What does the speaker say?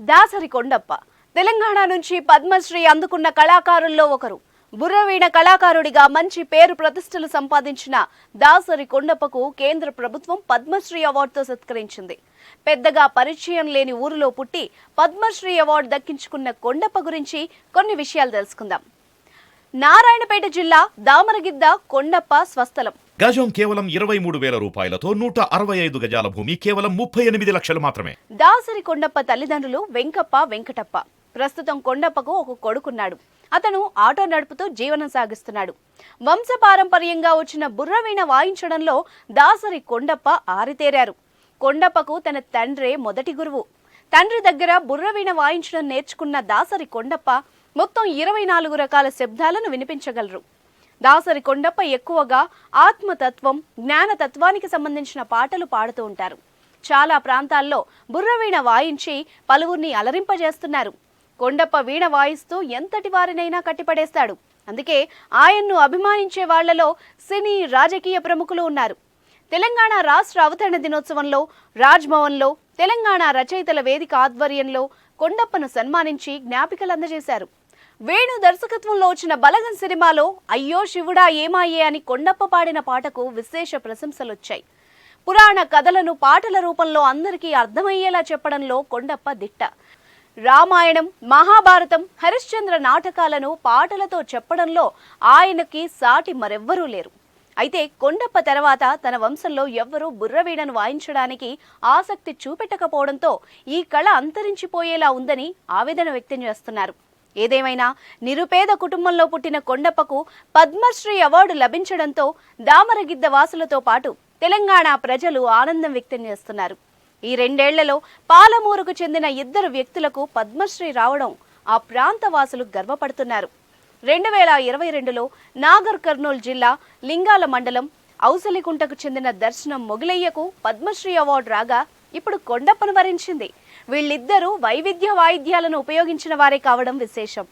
దాసరి కొండప్ప. తెలంగాణ నుంచి పద్మశ్రీ అందుకున్న కళాకారుల్లో ఒకరు. బుర్రవీణ కళాకారుడిగా మంచి పేరు ప్రతిష్టలు సంపాదించిన దాసరి కొండప్పకు కేంద్ర ప్రభుత్వం పద్మశ్రీ అవార్డుతో సత్కరించింది. పెద్దగా పరిచయం లేని ఊరిలో పుట్టి పద్మశ్రీ అవార్డు దక్కించుకున్న కొండప్ప గురించి కొన్ని విషయాలు తెలుసుకుందాం. నారాయణపేట జిల్లా దామరగిద్ద కొండప్ప స్వస్థలం. గజం కేవలం ఇరవై మూడు వేల రూపాయలతో నూట అరవై ఐదు గజాల భూమి కేవలం ముప్పై ఎనిమిది లక్షలు మాత్రమే. దాసరి కొండప్ప తల్లిదండ్రులు వెంకప్ప వెంకటప్ప. ప్రస్తుతం కొండప్పకు ఒక కొడుకున్నాడు. అతను ఆటో నడుపుతూ జీవనం సాగిస్తున్నాడు. వంశపారంపర్యంగా వచ్చిన బుర్రవీణ వాయించడంలో దాసరి కొండప్ప ఆరితేరారు. కొండప్పకు తన తండ్రే మొదటి గురువు. తండ్రి దగ్గర బుర్రవీణ వాయించడం నేర్చుకున్న దాసరి కొండప్ప మొత్తం ఇరవై నాలుగు రకాల శబ్దాలను వినిపించగలరు. దాసరి కొండప్ప ఎక్కువగా ఆత్మతత్వం జ్ఞానతత్వానికి సంబంధించిన పాటలు పాడుతూ ఉంటారు. చాలా ప్రాంతాల్లో బుర్రవీణ వాయించి పలువురిని అలరింపజేస్తున్నారు. కొండప్ప వీణ వాయిస్తూ ఎంతటి వారినైనా కట్టిపడేస్తాడు. అందుకే ఆయన్ను అభిమానించే వాళ్ళలో సినీ రాజకీయ ప్రముఖులు ఉన్నారు. తెలంగాణ రాష్ట్ర అవతరణ దినోత్సవంలో రాజ్భవన్లో తెలంగాణ రచయితల వేదిక ఆధ్వర్యంలో కొండప్పను సన్మానించి జ్ఞాపికలు అందజేశారు. వేణు దర్శకత్వంలో వచ్చిన బలగన్ సినిమాలో అయ్యో శివుడా ఏమాయే అని కొండప్ప పాడిన పాటకు విశేష ప్రశంసలొచ్చాయి. పురాణ కథలను పాటల రూపంలో అందరికీ అర్థమయ్యేలా చెప్పడంలో కొండప్ప దిట్ట. రామాయణం మహాభారతం హరిశ్చంద్ర నాటకాలను పాటలతో చెప్పడంలో ఆయనకి సాటి మరెవ్వరూ లేరు. అయితే కొండప్ప తర్వాత తన వంశంలో ఎవ్వరూ బుర్రవీణను వాయించడానికి ఆసక్తి చూపెట్టకపోవడంతో ఈ కళ అంతరించిపోయేలా ఉందని ఆవేదన వ్యక్తం చేస్తున్నారు. ఏదేమైనా నిరుపేద కుటుంబంలో పుట్టిన కొండప్పకు పద్మశ్రీ అవార్డు లభించడంతో దామరగిద్ద వాసులతో పాటు తెలంగాణ ప్రజలు ఆనందం వ్యక్తం చేస్తున్నారు. ఈ రెండేళ్ళలో పాలమూరుకు చెందిన ఇద్దరు వ్యక్తులకు పద్మశ్రీ రావడం ఆ ప్రాంత వాసులు గర్వపడుతున్నారు. రెండు వేల ఇరవై రెండులో నాగర్ కర్నూలు జిల్లా లింగాల మండలం ఔసలికుంటకు చెందిన దర్శనం మొగిలయ్యకు పద్మశ్రీ అవార్డు రాగా ఇప్పుడు కొండప్పను వరించింది. వీళ్ళిద్దరూ వైవిధ్య వాయిద్యాలను ఉపయోగించిన వారే కావడం విశేషం.